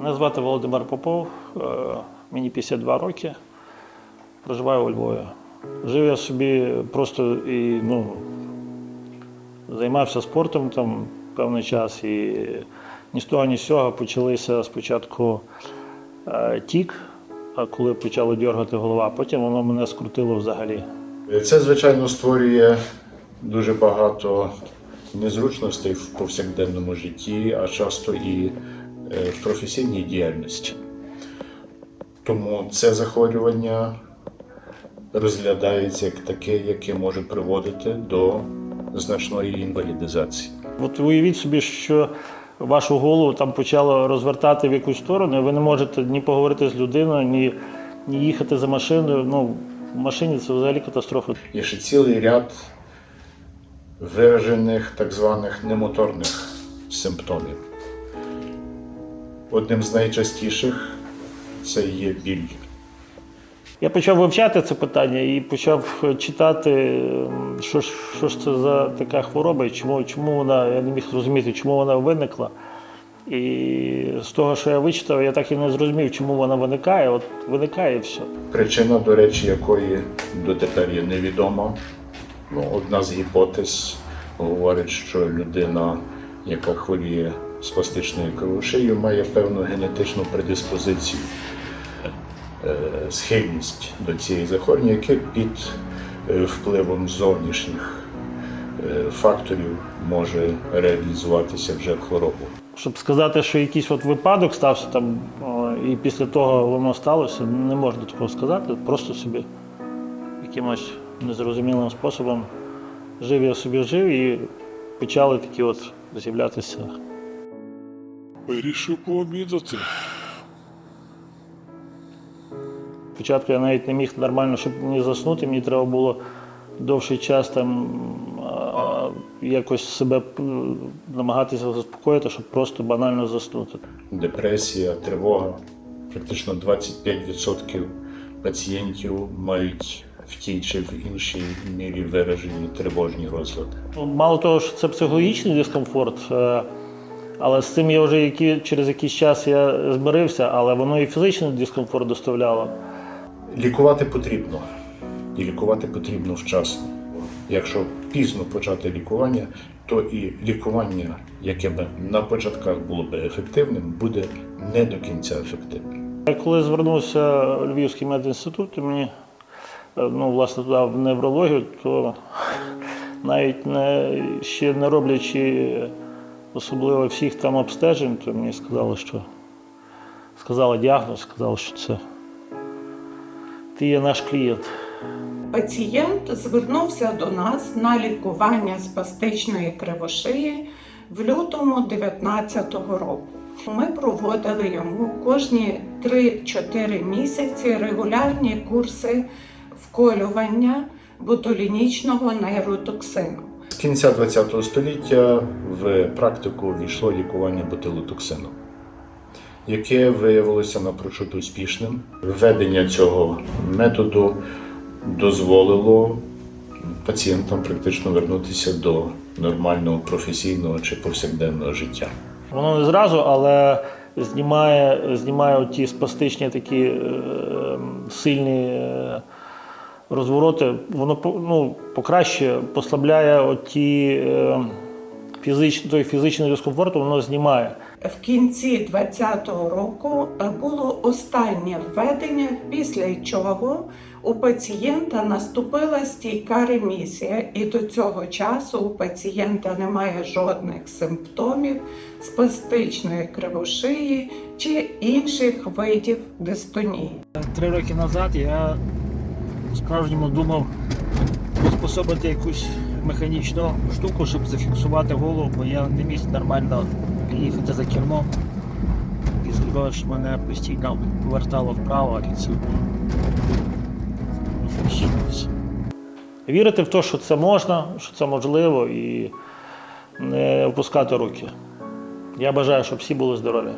Мене звати Володимир Попов, е, мені 52 роки, проживаю у Львові. Жив я собі просто і ну, займався спортом там певний час, і ні з того, ні з цього почалися спочатку е, тік, а коли почало дергати голова, потім воно мене скрутило взагалі. Це, звичайно, створює дуже багато незручностей в повсякденному житті, а часто і в професійній діяльності. Тому це захворювання розглядається як таке, яке може приводити до значної інвалідизації. От уявіть собі, що вашу голову там почало розвертати в якусь сторону, і ви не можете ні поговорити з людиною, ні, ні їхати за машиною. Ну, в машині це взагалі катастрофа. Є ще цілий ряд виражених так званих немоторних симптомів. Одним з найчастіших це є біль. Я почав вивчати це питання і почав читати, що ж, що ж це за така хвороба, і чому, чому вона, я не міг зрозуміти, чому вона виникла. І з того, що я вичитав, я так і не зрозумів, чому вона виникає. От виникає і все. Причина, до речі, якої дотепер є невідома. Ну, одна з гіпотез говорить, що людина, яка хворіє спастичною кровошиєю, має певну генетичну предиспозицію, е, схильність до цієї захворювання, яке під е, впливом зовнішніх е, факторів може реалізуватися вже хворобу. Щоб сказати, що якийсь от випадок стався там, і після того воно сталося, не можна такого сказати. Просто собі якимось незрозумілим способом жив я собі жив і почали такі от з'являтися. Вирішив пообідати. Спочатку я навіть не міг нормально, щоб мені заснути, мені треба було довший час там якось себе намагатися заспокоїти, щоб просто банально заснути. депресія, тривога. Практично 25% пацієнтів мають в тій чи в іншій мірі виражені тривожні розлади. Мало того, що це психологічний дискомфорт, е, але з цим я вже які, через якийсь час я змирився, але воно і фізичний дискомфорт доставляло. Лікувати потрібно, і лікувати потрібно вчасно. Якщо пізно почати лікування, то і лікування, яке б на початках було б ефективним, буде не до кінця ефективним. Я Коли звернувся в Львівський медінститут, і мені, е, ну, власне, туди в неврологію, то навіть не, ще не роблячи особливо всіх там обстежень, то мені сказали, що сказали діагноз, сказали, що це ти є наш клієнт. Пацієнт звернувся до нас на лікування спастичної кривошиї в лютому 2019 року. Ми проводили йому кожні 3-4 місяці регулярні курси вколювання ботулінічного нейротоксину. Кінця ХХ століття в практику війшло лікування ботулотоксином, яке виявилося напрочуд успішним. Введення цього методу дозволило пацієнтам практично вернутися до нормального професійного чи повсякденного життя. Воно не зразу, але знімає, знімає ті спастичні такі е, сильні е, розвороти. Воно ну, покращує, послабляє ті, е, фізич, той фізичний дискомфорт, воно знімає. В кінці 2020 року було останнє введення, після чого у пацієнта наступила стійка ремісія, і до цього часу у пацієнта немає жодних симптомів спастичної кривошиї чи інших видів дистонії. Три роки назад я справжньому думав приспособити якусь механічну штуку, щоб зафіксувати голову, бо я не міг нормально їхати за кермом. І з того, що мене постійно повертало вправо, і це. Вірити в те, що це можна, що це можливо, і не опускати руки. Я бажаю, щоб всі були здорові.